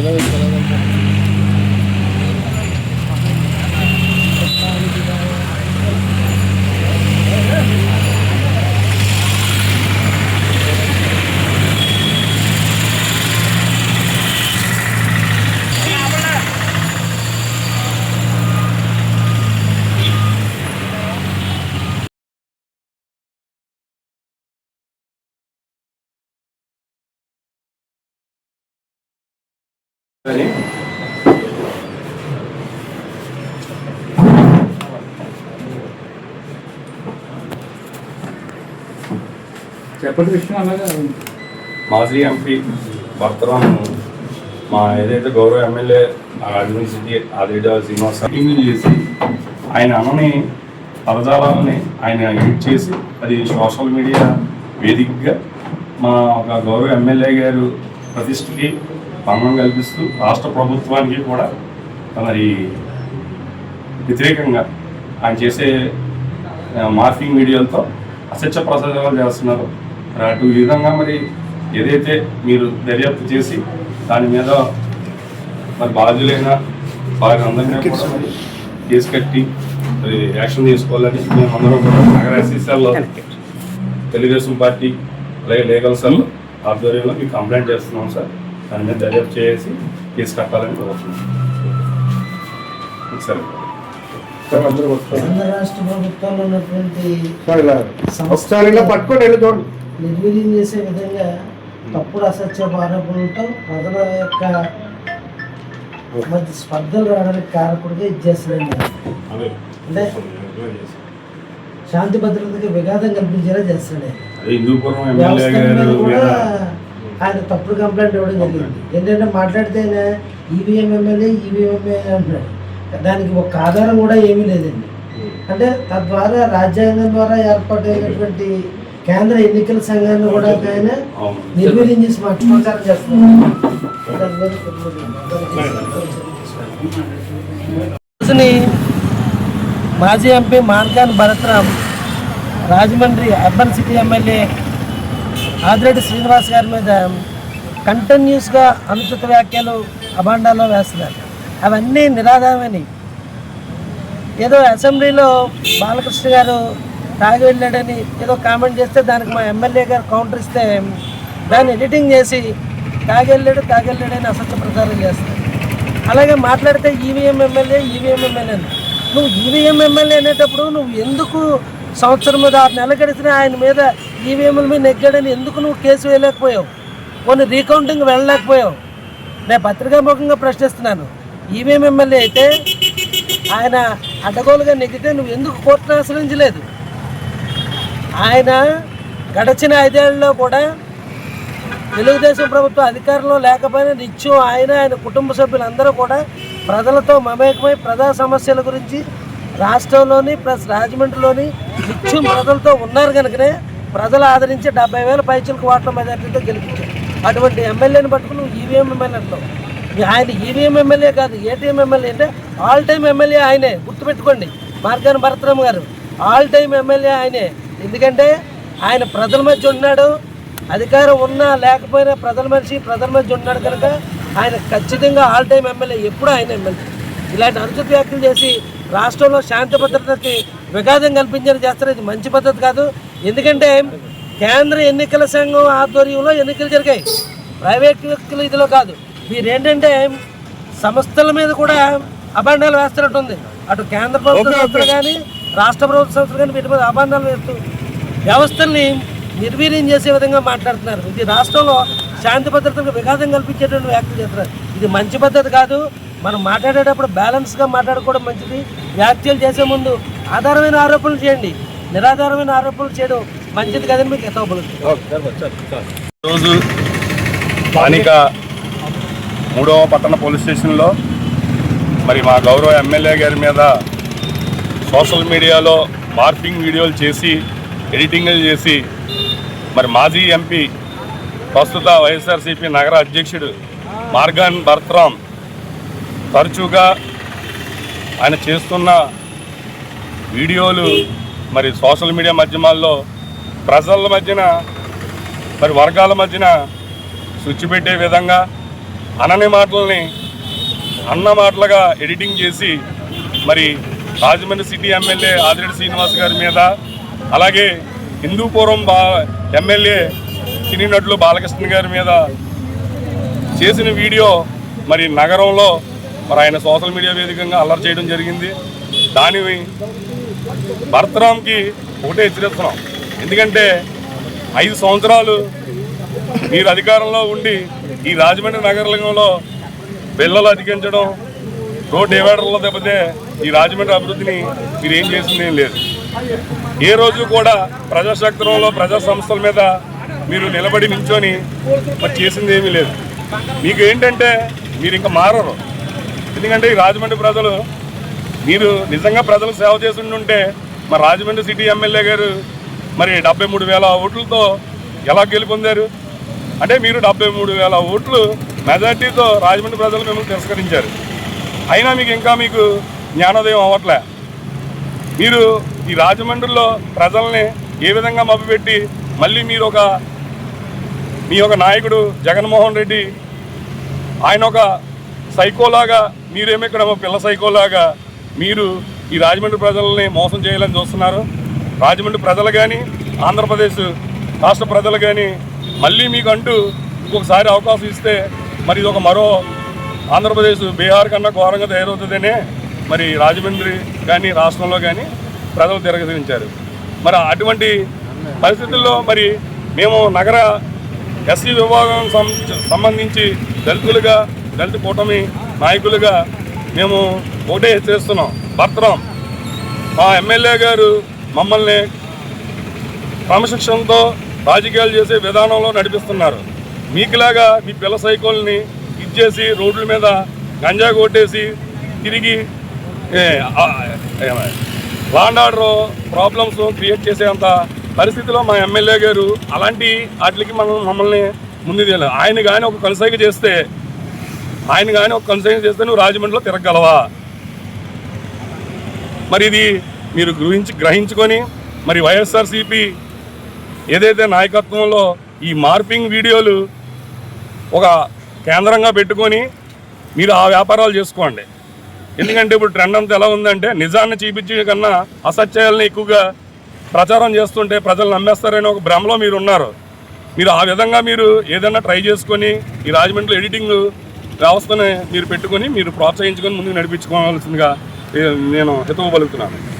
que no చెప్పండి విషయం అలాగా మాజీ ఎంపీ భర్తరాం మా ఏదైతే గౌరవ ఎమ్మెల్యే రాజమండ్రి సిటీ ఆదిరెడ్డి శ్రీనివాస్ చేసి ఆయన అనని పదజాలాలని ఆయన ఎడిట్ చేసి అది సోషల్ మీడియా వేదికగా మా ఒక గౌరవ ఎమ్మెల్యే గారు ప్రతిష్టకి భంగం కల్పిస్తూ రాష్ట్ర ప్రభుత్వానికి కూడా మరి వ్యతిరేకంగా ఆయన చేసే మార్ఫింగ్ వీడియోలతో అసత్య ప్రసాదాలు చేస్తున్నారు. అటు ఈ విధంగా మరి ఏదైతే మీరు దర్యాప్తు చేసి దాని మీద మరి బాధ్యులైన వారి అందరినీ కూడా కేసు కట్టి మరి యాక్షన్ తీసుకోవాలని మేమందరం కూడా నగర ఎస్సీసీఎల్లో తెలుగుదేశం పార్టీ అలాగే లీగల్ సెల్ ఆధ్వర్యంలో మీకు కంప్లైంట్ చేస్తున్నాం సార్. దాని మీద దర్యాప్తు చేసి కేసు కట్టాలని కోరుతున్నాం. సరే. రాష్ట్ర ప్రభుత్వాల్లో ఉన్నటువంటి ఇలా పట్టుకొని వెళ్ళి నిర్వీర్యం చేసే విధంగా తప్పుడు అసత్య ఆరోపణలతో ప్రజల యొక్క మధ్య స్పర్ధలు రావడానికి కారకుడిగా ఇది చేస్తున్నాయి అంటే శాంతి భద్రతకి విఘాతం కల్పించేలా చేస్తున్నాయి ఆయన తప్పుడు కంప్లైంట్ ఇవ్వడం జరిగింది. ఏంటంటే మాట్లాడితే ఆయన ఈవీఎం ఎమ్మెల్యే ఈవీఎం ఎమ్మెల్యే అంటున్నాడు. దానికి ఒక ఆధారం కూడా ఏమీ లేదండి. అంటే తద్వారా రాజ్యాంగం ద్వారా ఏర్పాటైనటువంటి కేంద్ర ఎన్నికల సంఘాన్ని కూడా ఆయన నిర్వీర్యం చేసి మాట్లాడారు చేస్తున్నారు. మాజీ MP Margani Bharatram Rajahmundry urban city MLA Adireddy Srinivas గారి మీద కంటిన్యూస్గా అనుచిత వ్యాఖ్యలు అభాండాల్లో వేస్తున్నారు. అవన్నీ నిరాధారమైనవి ఏదో అసెంబ్లీలో బాలకృష్ణ గారు తాగి వెళ్ళాడని ఏదో కామెంట్ చేస్తే దానికి మా ఎమ్మెల్యే గారు కౌంటర్ ఇస్తే దాన్ని ఎడిటింగ్ చేసి తాగి వెళ్ళాడు తాగి వెళ్ళాడని అసత్య ప్రచారం చేస్తారు. అలాగే మాట్లాడితే ఈవీఎం ఎమ్మెల్యే ఈవీఎం ఎమ్మెల్యే అని. నువ్వు ఈవీఎం ఎమ్మెల్యే అనేటప్పుడు నువ్వు ఎందుకు సంవత్సరం మీద ఆరు నెలలు గడిచినా ఆయన మీద ఈవీఎంల మీద నెగ్గాడని ఎందుకు నువ్వు కేసు వేయలేకపోయావు? కొన్ని రీకౌంటింగ్ వెళ్ళలేకపోయావు? నేను పత్రికాముఖంగా ప్రశ్నిస్తున్నాను. ఈవీఎం ఎమ్మెల్యే అయితే ఆయన అడ్డగోలుగా నెగ్గితే నువ్వు ఎందుకు కోర్టును ఆశ్రయించలేదు? ఆయన గడచిన ఐదేళ్ళలో కూడా తెలుగుదేశం ప్రభుత్వం అధికారంలో లేకపోయినా నిత్యం ఆయన ఆయన కుటుంబ సభ్యులందరూ కూడా ప్రజలతో మమేకమై ప్రజా సమస్యల గురించి రాష్ట్రంలోని ప్లస్ రాజమండ్రిలోని నిత్యం ప్రజలతో ఉన్నారు కనుకనే ప్రజలు ఆదరించి డెబ్బై వేల పైచులకు ఓట్ల మెజార్టీతో గెలిపించారు. అటువంటి ఎమ్మెల్యేని పట్టుకుని ఈవీఎం ఎమ్మెల్యే అంటాం ఆయన ఈవీఎం ఎమ్మెల్యే కాదు ఏటీఎం ఎమ్మెల్యే అంటే ఆల్ టైమ్ ఎమ్మెల్యే ఆయనే గుర్తుపెట్టుకోండి. మార్గాన భరతరామ్ గారు ఆల్ టైమ్ ఎమ్మెల్యే ఆయనే. ఎందుకంటే ఆయన ప్రజల మధ్య ఉన్నాడు అధికారం ఉన్నా లేకపోయినా ప్రజల మనిషి ప్రజల మధ్య ఉన్నాడు కనుక ఆయన ఖచ్చితంగా ఆల్ టైమ్ ఎమ్మెల్యే ఎప్పుడూ ఆయన ఎమ్మెల్యే. ఇలాంటి అనుచిత వ్యాఖ్యలు చేసి రాష్ట్రంలో శాంతి భద్రతకి విఘాతం కల్పించని చేస్తారు ఇది మంచి పద్ధతి కాదు. ఎందుకంటే కేంద్ర ఎన్నికల సంఘం ఆధ్వర్యంలో ఎన్నికలు జరిగాయి. ప్రైవేట్ వ్యక్తులు ఇదిలో కాదు. మీరేంటంటే సంస్థల మీద కూడా అభాండాలు వేస్తున్నట్టుంది. అటు కేంద్ర ప్రభుత్వ సంస్థలు కానీ రాష్ట్ర ప్రభుత్వ సంస్థలు కానీ వీటి మీద అభాండాలు వేస్తూ వ్యవస్థల్ని నిర్వీర్యం చేసే విధంగా మాట్లాడుతున్నారు. ఇది రాష్ట్రంలో శాంతి భద్రతలకు విఘాతం కల్పించేటువంటి వ్యాఖ్యలు చేస్తున్నారు. ఇది మంచి పద్ధతి కాదు. మనం మాట్లాడేటప్పుడు బ్యాలెన్స్గా మాట్లాడుకోవడం మంచిది. వ్యాఖ్యలు చేసే ముందు ఆధారమైన ఆరోపణలు చేయండి. నిరాధారమైన ఆరోపణలు చేయడం మంచిది కదని మీకు ఎత్తవబడుతుంది రోజు స్థానిక మూడవ పట్టణ పోలీస్ స్టేషన్లో మరి మా గౌరవ ఎమ్మెల్యే గారి మీద సోషల్ మీడియాలో మార్పింగ్ వీడియోలు చేసి ఎడిటింగ్లు చేసి మరి మాజీ ఎంపీ ప్రస్తుత వైఎస్ఆర్సీపీ నగర అధ్యక్షుడు మార్గాన్ భరత్రామ్ తరచుగా ఆయన చేస్తున్న వీడియోలు మరి సోషల్ మీడియా మాధ్యమాల్లో ప్రజల మధ్యన మరి వర్గాల మధ్యన స్విచ్ పెట్టే విధంగా అనని మాటల్ని అన్న మాటలుగా ఎడిటింగ్ చేసి మరి రాజమండ్రి సిటీ ఎమ్మెల్యే ఆదిరెడ్డి శ్రీనివాస్ గారి మీద అలాగే హిందూపురం బా ఎమ్మెల్యే సినీ నటులు బాలకృష్ణ గారి మీద చేసిన వీడియో మరి నగరంలో మరి ఆయన సోషల్ మీడియా వేదికగా అల్లరి చేయడం జరిగింది. దాని భరతరామ్కి ఒకటే హెచ్చరిస్తున్నాం. ఎందుకంటే ఐదు సంవత్సరాలు మీరు అధికారంలో ఉండి ఈ రాజమండ్రి నగరంలో పిల్లలు అధికించడం రోడ్ డివైడర్లో తప్పితే ఈ రాజమండ్రి అభివృద్ధిని మీరు ఏం చేసింది ఏం లేదు. ఏ రోజు కూడా ప్రజాశక్తంలో ప్రజా సంస్థల మీద మీరు నిలబడి నించొని మరి చేసింది ఏమీ లేదు. మీకు ఏంటంటే మీరు ఇంకా మారరు. ఎందుకంటే ఈ రాజమండ్రి ప్రజలు మీరు నిజంగా ప్రజలకు సేవ చేసి మరి రాజమండ్రి సిటీ ఎమ్మెల్యే గారు మరి డెబ్బై మూడు వేల ఓట్లతో ఎలా గెలుపొందారు అంటే మీరు డెబ్బై మూడు వేల ఓట్లు మెజార్టీతో రాజమండ్రి ప్రజలు మిమ్మల్ని తిరస్కరించారు. అయినా మీకు ఇంకా మీకు జ్ఞానోదయం అవ్వట్లే. మీరు ఈ రాజమండ్రిలో ప్రజల్ని ఏ విధంగా మభ్యపెట్టి మళ్ళీ మీరు ఒక మీ యొక్క నాయకుడు జగన్మోహన్ రెడ్డి ఆయన ఒక సైకోలాగా మీరేమో ఇక్కడ పిల్ల సైకోలాగా మీరు ఈ రాజమండ్రి ప్రజల్ని మోసం చేయాలని చూస్తున్నారు. రాజమండ్రి ప్రజలు కానీ ఆంధ్రప్రదేశ్ రాష్ట్ర ప్రజలు కానీ మళ్ళీ మీకు అంటూ ఇంకొకసారి అవకాశం ఇస్తే మరి ఇది ఒక మరో ఆంధ్రప్రదేశ్ బీహార్ కన్నా ఘోరంగా తయారవుతుందనే మరి రాజమండ్రి కానీ రాష్ట్రంలో కానీ ప్రజలు తిరగతించారు. మరి అటువంటి పరిస్థితుల్లో మరి మేము నగర ఎస్సీ విభాగం సం- సంబంధించి దళితులుగా దళిత కూటమి నాయకులుగా మేము ఒకటే చేస్తున్నాం. భర్తరం. మా ఎమ్మెల్యే గారు మమ్మల్ని క్రమశిక్షణతో రాజకీయాలు చేసే విధానంలో నడిపిస్తున్నారు. మీకులాగా మీ పిల్ల సైకిల్ని ఇచ్చేసి రోడ్ల మీద గంజా కొట్టేసి తిరిగి లాండ్ ఆర్డర్ ప్రాబ్లమ్స్ క్రియేట్ చేసేంత పరిస్థితిలో మా ఎమ్మెల్యే గారు అలాంటి వాటికి మనం మమ్మల్ని ముందు తీయాలి. ఆయన కానీ ఒక కన్సైగ చేస్తే ఆయన కానీ ఒక కన్సైగ చేస్తే నువ్వు రాజమండ్రిలో తిరగలవా మరి ఇది మీరు గ్రహించి గ్రహించుకొని మరి వైఎస్ఆర్సీపీ ఏదైతే నాయకత్వంలో ఈ మార్పింగ్ వీడియోలు ఒక కేంద్రంగా పెట్టుకొని మీరు ఆ వ్యాపారాలు చేసుకోండి. ఎందుకంటే ఇప్పుడు ట్రెండ్ అంతా ఎలా ఉందంటే నిజాన్ని చూపించే కన్నా అసత్యాలని ఎక్కువగా ప్రచారం చేస్తుంటే ప్రజలు నమ్మేస్తారనే ఒక భ్రమలో మీరు ఉన్నారు. మీరు ఆ విధంగా మీరు ఏదైనా ట్రై చేసుకొని ఈ రాజమండ్రిలో ఎడిటింగ్ వ్యవస్థని మీరు పెట్టుకొని మీరు ప్రోత్సహించుకొని ముందుకు నడిపించుకోవాల్సిందిగా నేను హితవు